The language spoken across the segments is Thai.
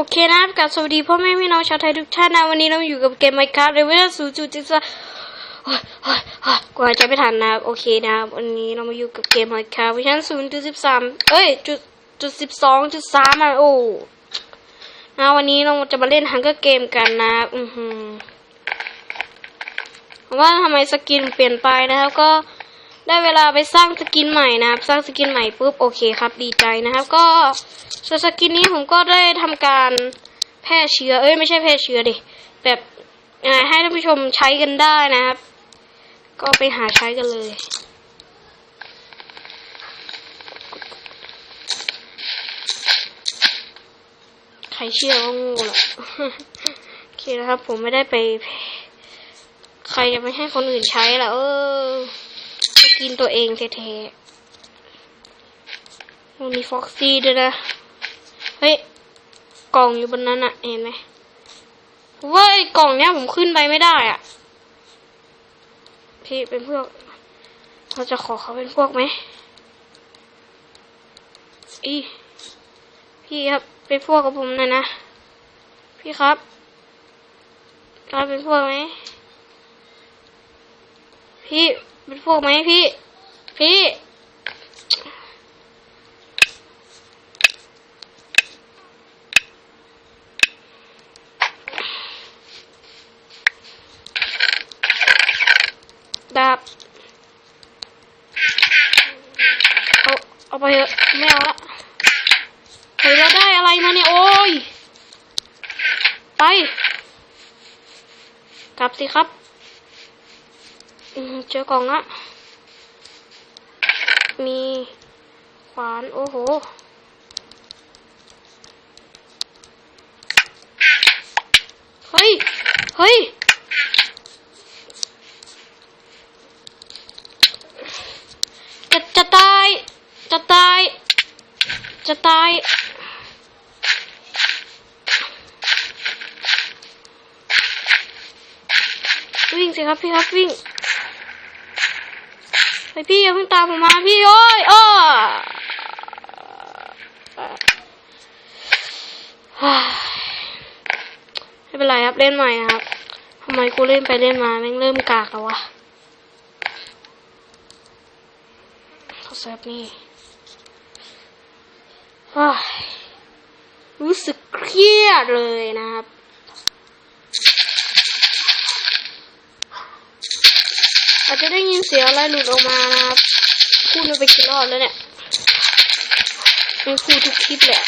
โอเคนะครับกับสวัสดีพ่อแม่พี่น้องชาวไทยทุกท่านนะวันนี้เราอยู่กับเกมไมค์ครับเลเวลศูนย์จุดจิตซ่กว่าจะไม่ทันนะโอเคนะครับวันนี้เรามาอยู่กับเกมไมค์ครับเวอร์ชันศูนย์จุดสิบสามเอ้ยจุดจุดสิบสองจุดสามอะโอ้นะวันนี้เราจะมาเล่นฮังเกอร์เกมกันนะอือหือว่าทำไมสกินเปลี่ยนไปนะครับก็ ได้เวลาไปสร้างสกินใหม่นะครับ สร้างสกินใหม่ปุ๊บโอเคครับ ดีใจนะครับ ก็ส่วนสกินนี้ผมก็ได้ทำการแพร่เชื้อ เอ้ยไม่ใช่แพร่เชื้อดิแบบให้ท่านผู้ชมใช้กันได้นะครับ ก็ไปหาใช้กันเลยใครเชื่อว่างูหรอกโอเคนะครับ ผมไม่ได้ไป ใครจะไม่ให้คนอื่นใช้ล่ะเออ กินตัวเองแท้ๆมันมีฟ็อกซี่ด้วยนะ เฮ้ย กล่องอยู่บนนั้นอะเห็นไหมผมว่าไอ้กล่องเนี้ยผมขึ้นไปไม่ได้อะพี่เป็นพวก เราจะขอเขาเป็นพวกไหมอีพี่ครับ เป็นพวกกับผมหน่อยนะ พี่ครับเราเป็นพวกไหมพี่ เป็นพวกไหมพี่ พี่ ดาบ เอาเอาไปเถอะไม่เอาละเฮ้ยเราได้อะไรมาเนี่ย โอ้ย ไป กลับสิครับ เจอกล่องละมีขวานโอ้โหเฮ้ย เฮ้ย จะจะตาย จะตาย จะตาย วิ่งสิครับพี่ครับวิ่ง ไปพี่อย่าเพิ่งตามผมมาพี่โอ้ยอ้อไม่เป็นไรครับเล่นใหม่นะครับทำไมกูเล่นไปเล่นมาแม่งเริ่มกากแล้ววะเขาเซิร์ฟนี่อ้ยรู้สึกเครียดเลยนะครับ อาจจะได้ยินเสียงอะไรหลุดออกมานะครับพูดไปกี่รอบแล้วเนี่ยไม่พูดทุกคลิปแหละ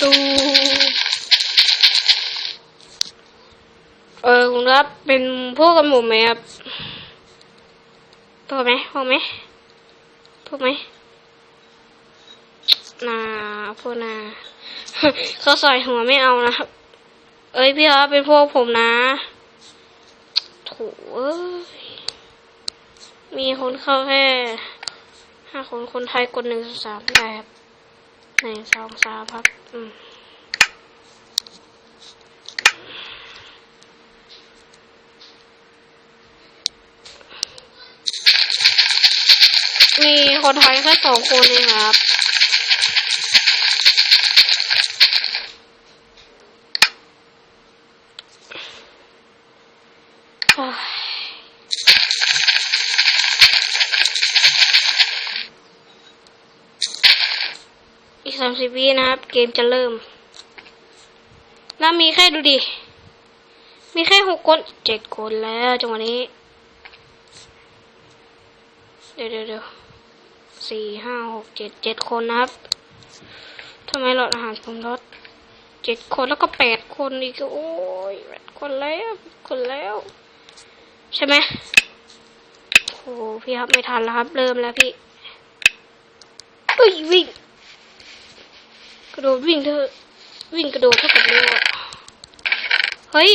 ตูเออคุณครับเป็นพวกกันหมู่ไหมครับพวกไหมพวกไหมพวกไหมนาพวกนา เขาใส่หัวไม่เอานะครับ เอ้ยพี่ครับเป็นพวกผมนะโถเอ้ยมีคนเข้าแค่ห้าคนคนไทยกดหนึ่งสามได้ครับหนึ่งสองสามครับ อืมมีคนไทยแค่สองคนเองครับ โอ้ย อีกสามสิบวินะครับ เกมจะเริ่ม แล้วมีแค่ดูดิ มีแค่หกคนเจ็ดคนแล้วจังหวะนี้ เดี๋ยวเดี๋ยวสี่ห้าหกเจ็ดเจ็ดคนนะครับทำไมหลอดอาหารผมลดเจ็ดคนแล้วก็แปดคนอีกโอ้ยแปดคนแล้วคนแล้ว ใช่ไหมโอ้พี่ครับไม่ทันแล้วครับ เริ่มแล้วพี่เอ้ยวิ่ง ระโดดวิ่งเธอวิ่งกระโดดเท่ากับเร็วอะเฮ้ย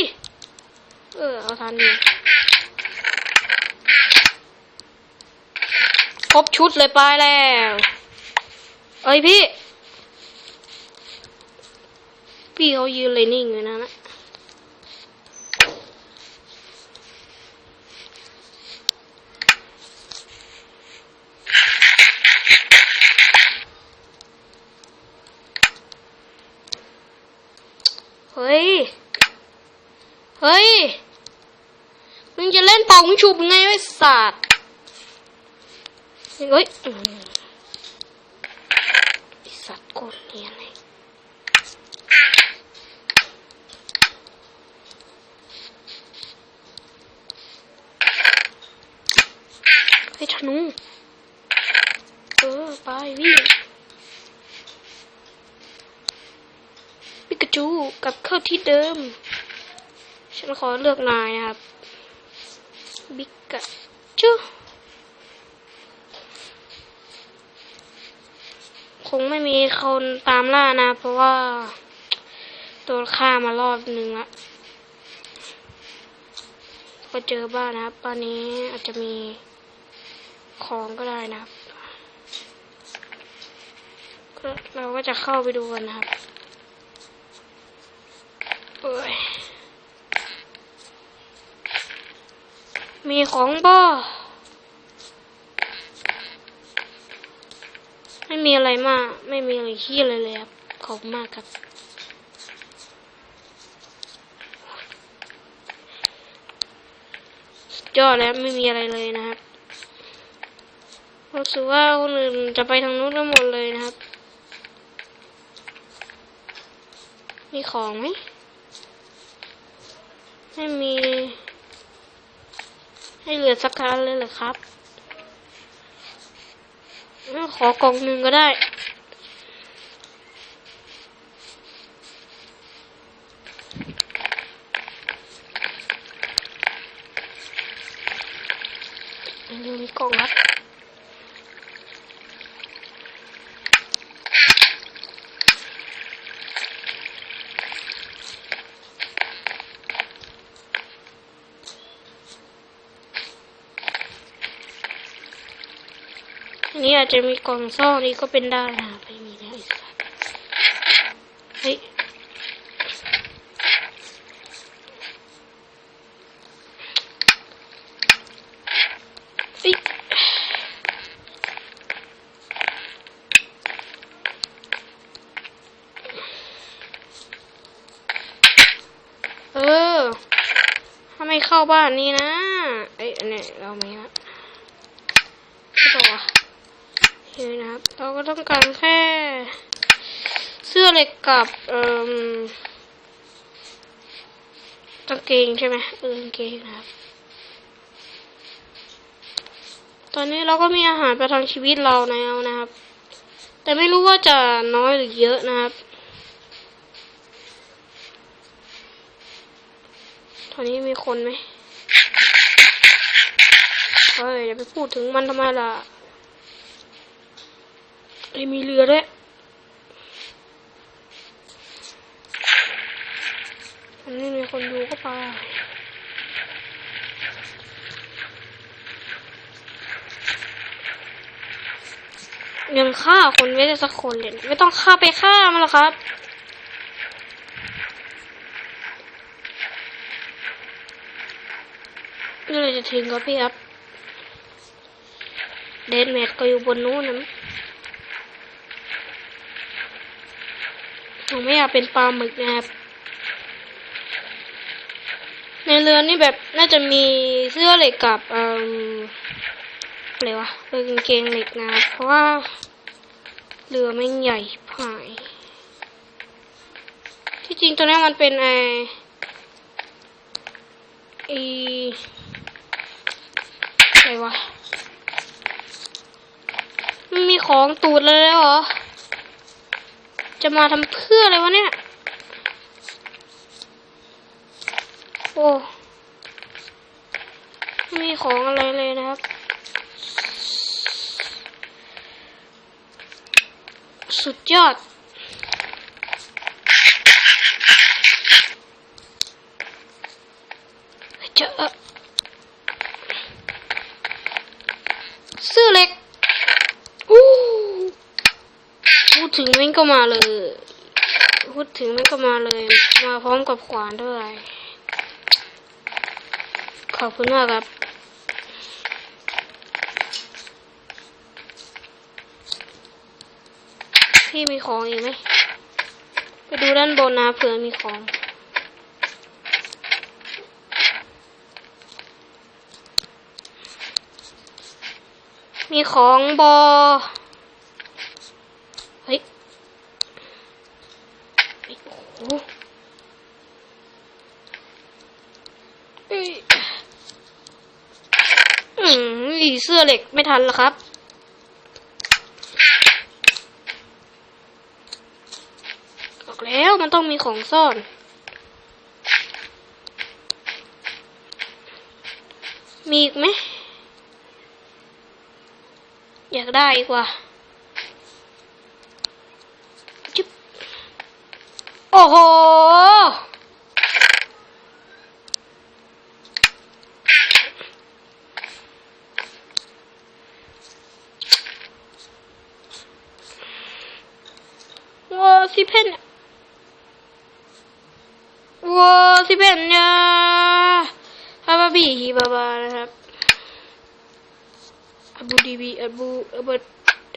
เออ เอาทันดีครบชุดเลยไปแล้วเอ้ยพี่ พี่เขายืนเลยนิ่งอยู่นะนะ อ มึงจะ ชุบไงไอ้สัตว์เฮ้ยไอ้สัตว์โกดเนียนเลยไอ้ธนูเออไปวิ่งปิกาจูกลับเข้าที่เดิม ฉันขอเลือกนายนะครับ บิ๊กาจูคงไม่มีคนตามล่านะ เพราะว่าโดนฆ่ามารอบหนึ่งละก็เจอบ้านนะครับบ้านนี้อาจจะมีของก็ได้นะครับเราก็จะเข้าไปดูกันนะครับ เอ้ย มีของบ่ไม่มีอะไรมาก ไม่มีอะไรขี้เลยเลยครับ ขอบมากครับ ยอดแล้วไม่มีอะไรเลยนะครับรู้สึกว่าคนอื่นจะไปทางนู้นกันหมดเลยนะครับ มีของไหม ไม่มี ให้เหลือสักคันเลยเหรอครับ ขอกล่องหนึ่งก็ได้ อันนี้มีกล่องครับ อั นี้อาจจะมีกล่องซ่อนนี่ก็เป็นได้นะไม่มีไอ้เฮ้ยเฮ้ยเออถ้าไม่เข้าบ้านนี้นะ เอ้ยอันนี้เราไม่ละไม่บอกอะ โอเคนะครับ เราก็ต้องการแค่ เสื้อเหล็กกับเอ่มกางเกงใช่ไหมเออกางเกงนะครับ ตอนนี้เราก็มีอาหารประทังชีวิตเราแล้วนะครับ แต่ไม่รู้ว่าจะน้อยหรือเยอะนะครับ ตอนนี้มีคนไหมเฮ้ยอย่าไปพูดถึงมันทำไมล่ะ ไอ้มีเรือด้วยมันไม่มีคนดูก็ไปยังฆ่าคนไม่ได้สักคนเลย ไม่ต้องฆ่าไปฆ่ามันหรอกครับ นี่เลยจะถึงกับพี่ครับ เดนเมดก็อยู่บนนู้นนะ ผมไม่อยากเป็นปลาหมึกนะครับ ในเรือนี่แบบน่าจะมีเสื้อเหล็กกับเอ่ออะไรวะเป็นกางเกงเหล็กนะเพราะว่าเรือไม่ใหญ่ผาย ที่จริงตัวนี้มันเป็นไอไออะไรวะมันมีของตูดเลยแล้วเหรอ จะมาทำเพื่ออะไรวะเนี่ย โอ้ไม่มีของอะไรเลยนะครับ สุดยอดเจอ ถึงมันก็มาเลย พูดถึงมันก็มาเลย มาพร้อมกับขวานด้วย ขอบคุณมากครับพี่มีของอีกไหมไปดูด้านบนนะเผื่อมีของมีของบอ กไม่ทันแล้วครับบอกแล้วมันต้องมีของซ่อน มีอีกไหม อยากได้อีกว่าจึ๊บโอ้โห ว้า สิเพนว้าสิเพนเนี่ยฮาบาบีฮีบาบานะครับอบูดีบีอบูอบู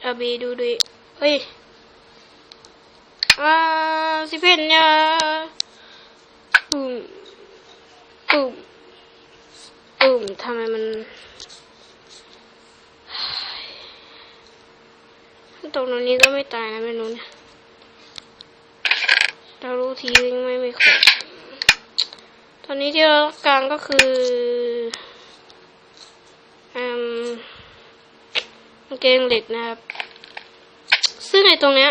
อาบีดูด้วยเฮ้ยอ่าสิเพนเนี่ยปุ่มปุ่มปุ่มทำไมมันตรงนี้ก็ไม่ตายนะไม่รู้นะ เรารู้ทีวิ่งไม่ไม่ขบตอนนี้ที่เราต้องการก็คืออืมเกงเหล็กนะครับ ซึ่งในตรงเนี้ย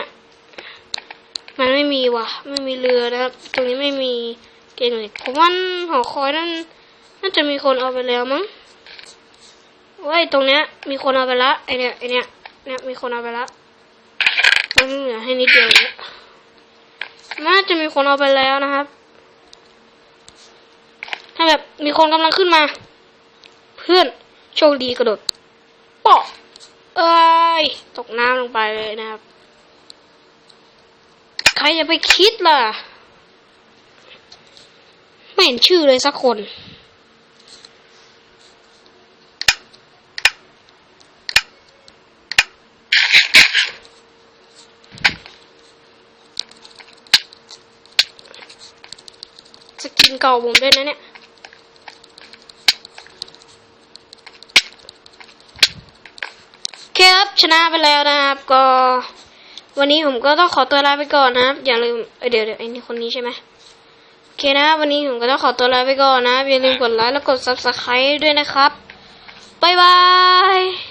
มันไม่มีว่ะ ไม่มีเรือนะครับ ตรงนี้ไม่มีเกงเหล็ก ผมว่าหอคอยนั่นน่าจะมีคนเอาไปแล้วมั้งว่าไอ้ตรงเนี้ย มีคนเอาไปละไอเนี้ยไอเนี้ยเนี่ยมีคนเอาไปละมันเหลือให้นิดเดียวเนี่ย น่าจะมีคนเอาไปแล้วนะครับ ถ้าแบบมีคนกำลังขึ้นมา เพื่อนโชคดีกระโดดปอกเอ้ยตกน้ำลงไปเลยนะครับ ใครจะไปคิดล่ะ ไม่เห็นชื่อเลยสักคน สกินเก่าผมด้วยนะเนี่ยเครับชนะไปแล้วนะครับ ก็ วันนี้ผมก็ต้องขอตัวลาไปก่อนนะครับ อย่าลืมเเดี๋ยวเดี๋ยวไอ้นี่คนนี้ใช่ไหมโอเคนะควันนี้ผมก็ต้องขอตัวลาไปก่อนนะอย่าลืมกดไลค์และกด subscribe ด้วยนะครับบ๊ายบาย